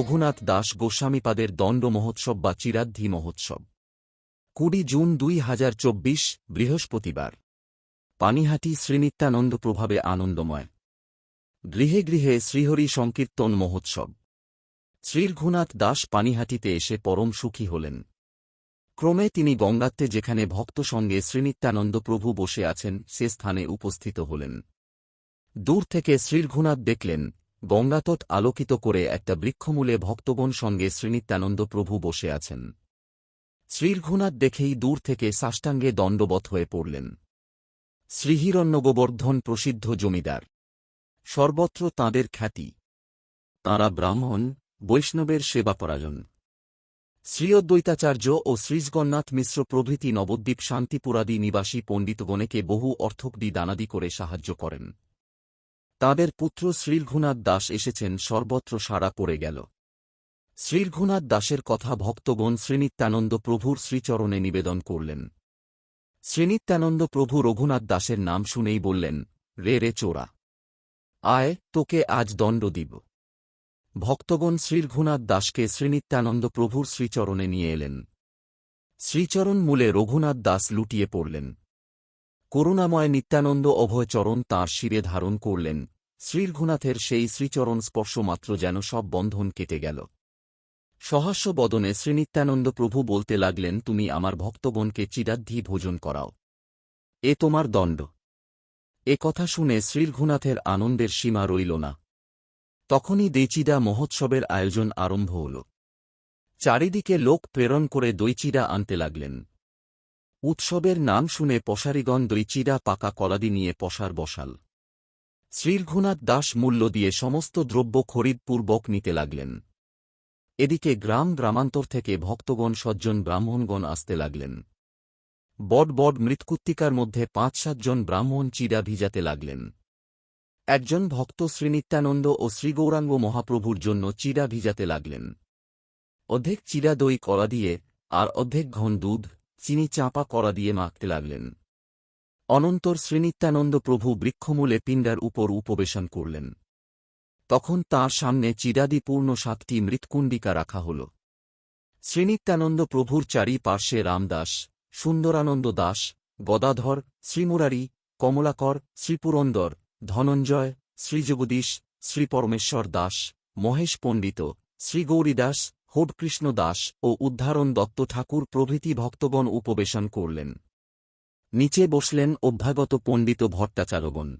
রঘুনাথ দাস গোস্বামীপাদের দণ্ড মহোৎসব বা চিরাদ্ধি মহোৎসব। কুড়ি জুন দুই হাজার চব্বিশ, বৃহস্পতিবার। পানিহাটি শ্রীনিত্যানন্দ প্রভাবে আনন্দময়। গৃহে গৃহে শ্রীহরি সংকীর্তন মহোৎসব। শ্রীরঘুনাথ দাস পানিহাটিতে এসে পরম সুখী হলেন। ক্রমে তিনি গঙ্গাত্তে যেখানে ভক্ত সঙ্গে শ্রীনিত্যানন্দ প্রভু বসে আছেন, সে স্থানে উপস্থিত হলেন। দূর থেকে শ্রীরঘুনাথ দেখলেন গঙ্গাতট আলোকিত করে একটা বৃক্ষমূলে ভক্তগণ সঙ্গে শ্রীনিত্যানন্দ প্রভু বসে আছেন। শ্রীরঘুনাথ দেখেই দূর থেকে সাষ্টাঙ্গে দণ্ডবত হয়ে পড়লেন। শ্রীহিরণ্য গোবর্ধন প্রসিদ্ধ জমিদার। সর্বত্র তাঁদের খ্যাতি। তাঁরা ব্রাহ্মণ, বৈষ্ণবের সেবাপরায়ণ। শ্রীঅদ্বৈতাচার্য ও শ্রীজগন্নাথ মিশ্র প্রভৃতি নবদ্বীপ শান্তিপুরাদি নিবাসী পণ্ডিতগণেকে বহু অর্থকদি দানাদি করে সাহায্য করেন। তাঁদের পুত্র শ্রীরঘুনাথ দাস এসেছেন, সর্বত্র সাড়া পড়ে গেল। শ্রীরঘুনাথ দাসের কথা ভক্তগণ শ্রীনিত্যানন্দ প্রভুর শ্রীচরণে নিবেদন করলেন। শ্রীনিত্যানন্দ প্রভু রঘুনাথ দাসের নাম শুনেই বললেন, রে রে চোরা, আয়, তোকে আজ দণ্ড দিব। ভক্তগণ শ্রীরঘুনাথ দাসকে শ্রীনিত্যানন্দ প্রভুর শ্রীচরণে নিয়ে এলেন। শ্রীচরণ মূলে রঘুনাথ দাস লুটিয়ে পড়লেন। করুণাময় নিত্যানন্দ অভয়চরণ তাঁর শিরে ধারণ করলেন। শ্রীরঘুনাথের সেই শ্রীচরণ স্পর্শমাত্র যেন সব বন্ধন কেটে গেল। সহাস্য বদনে শ্রীনিত্যানন্দ প্রভু বলতে লাগলেন, তুমি আমার ভক্তগণকে চিরাদ্ধি ভোজন করাও। এ তোমার দণ্ড। এ কথা শুনে শ্রীরঘুনাথের আনন্দের সীমা রইল না। তখনই দেচিদা মহোৎসবের আয়োজন আরম্ভ হল। চারিদিকে লোক প্রেরণ করে দইচিরা আনতে লাগলেন। উৎসবের নাম শুনে পশারিগণ দইচিরা পাকা কলাদি নিয়ে পশার বসাল। শ্রীরঘুনাথ দাস মূল্য দিয়ে সমস্ত দ্রব্য খরিদপূর্বক নিতে লাগলেন। এদিকে গ্রাম গ্রামান্তর থেকে ভক্তগণ সজ্জন ব্রাহ্মণগণ আসতে লাগলেন। বড বড মৃৎকুত্তিকার মধ্যে পাঁচ সাতজন ব্রাহ্মণ চিরা ভিজাতে লাগলেন। একজন ভক্ত শ্রীনিত্যানন্দ ও শ্রীগৌরাঙ্গ মহাপ্রভুর জন্য চিরা ভিজাতে লাগলেন। অর্ধেক চিরা দই করা দিয়ে আর অর্ধেক ঘন দুধ চিনি চাঁপা করা দিয়ে মাখতে লাগলেন। অনন্তর শ্রীনিত্যানন্দ প্রভু বৃক্ষমূলে পিণ্ডার উপর উপবেশন করলেন। তখন তাঁর সামনে চিরাদিপূর্ণ সাতটি মৃৎকুণ্ডিকা রাখা হল। শ্রীনিত্যানন্দ প্রভুর চারি পার্শ্বে রামদাস, সুন্দরানন্দ দাস, গদাধর, শ্রীমুরারি, কমলাকর, শ্রীপুরন্দর, ধনঞ্জয়, শ্রীজগদীশ, শ্রীপরমেশ্বর দাস, মহেশ পণ্ডিত, শ্রীগৌরীদাস হোডকৃষ্ণ দাস ও উদ্ধারণ দত্ত ঠাকুর প্রভৃতি ভক্তগণ উপবেশন করলেন। নিচে বসলেন অভ্যাগত পণ্ডিত ভট্টাচারগণ।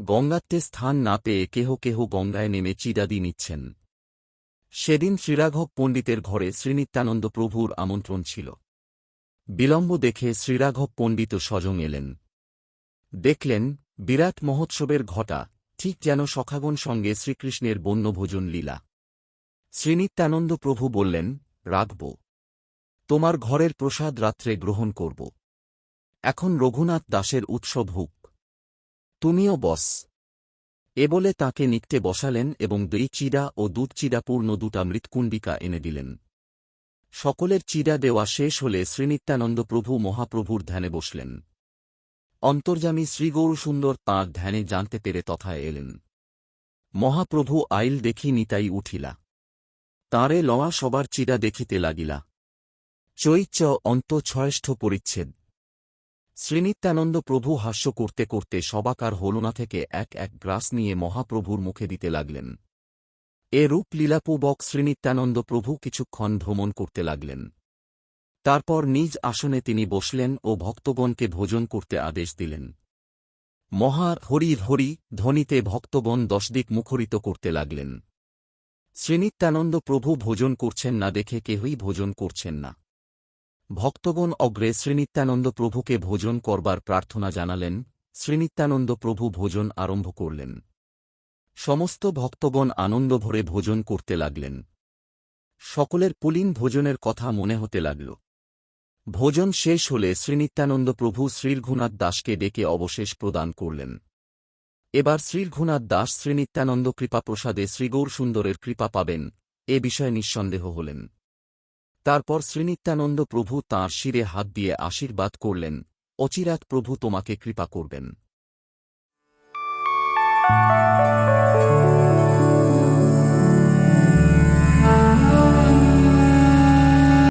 গঙ্গাত্তে স্থান না পেয়ে কেহ কেহ গঙ্গায় নেমে চিরাদি নিচ্ছেন। সেদিন শ্রীরাঘব পণ্ডিতের ঘরে শ্রীনিত্যানন্দ প্রভুর আমন্ত্রণ ছিল। বিলম্ব দেখে শ্রীরাঘব পণ্ডিত সজং এলেন। দেখলেন, বিরাট মহোৎসবের ঘটা, ঠিক যেন সখাগণ সঙ্গে শ্রীকৃষ্ণের বন্যভোজন লীলা। শ্রীনিত্যানন্দ প্রভু বললেন, রাখব। তোমার ঘরের প্রসাদ রাত্রে গ্রহণ করব। এখন রঘুনাথ দাসের উৎসব হুক। তুমিও বস। এ বলে তাঁকে নিকটে বসালেন এবং দই চিরা ও দুধ চিরাপূর্ণ দুটা মৃৎকুণ্ডিকা এনে দিলেন। সকলের চিরা দেওয়া শেষ হলে শ্রীনিত্যানন্দ প্রভু মহাপ্রভুর ধ্যানে বসলেন। অন্তর্যামী শ্রীগৌরসুন্দর তাঁর ধ্যানে জানতে পেরে তথায় এলেন। মহাপ্রভু আইল দেখি নিতাই উঠিলা। তাঁরে লওয়া সবার চিরা দেখিতে লাগিলা। চৈচ্চ অন্ত ছয়ষ্ঠ পরিচ্ছেদ। শ্রীনিত্যানন্দ প্রভু হাস্য করতে করতে সবাকার হলনা থেকে এক এক গ্রাস নিয়ে মহাপ্রভুর মুখে দিতে লাগলেন। এ রূপ লীলাপূবক শ্রীনিত্যানন্দ প্রভু কিছুক্ষণ ভ্রমণ করতে লাগলেন। তারপর নিজ আসনে তিনি বসলেন ও ভক্তগণকে ভোজন করতে আদেশ দিলেন। মহা হরি হরি ধ্বনিতে ভক্তগণ দশদিক মুখরিত করতে লাগলেন। শ্রীনিত্যানন্দ প্রভু ভোজন করছেন না দেখে কেহই ভোজন করছেন না। ভক্তগণ অগ্রে শ্রীনিত্যানন্দ প্রভুকে ভোজন করবার প্রার্থনা জানালেন, শ্রীনিত্যানন্দ প্রভু ভোজন আরম্ভ করলেন। সমস্ত ভক্তগণ আনন্দ ভরে ভোজন করতে লাগলেন। সকলের পুলিন ভোজনের কথা মনে হতে লাগল। ভোজন শেষ হলে শ্রীনিত্যানন্দ প্রভু শ্রীরঘুনাথ দাসকে ডেকে অবশেষ প্রদান করলেন। এবার শ্রীঘুনাথ দাস শ্রীনিত্যানন্দ কৃপা প্রসাদে শ্রীগৌর সুন্দরের কৃপা পাবেন, এ বিষয়ে নিঃসন্দেহ হলেন। তারপর শ্রীনিত্যানন্দ প্রভু তাঁর শিরে হাত দিয়ে আশীর্বাদ করলেন অচিরাত প্রভু তোমাকে কৃপা করবেন।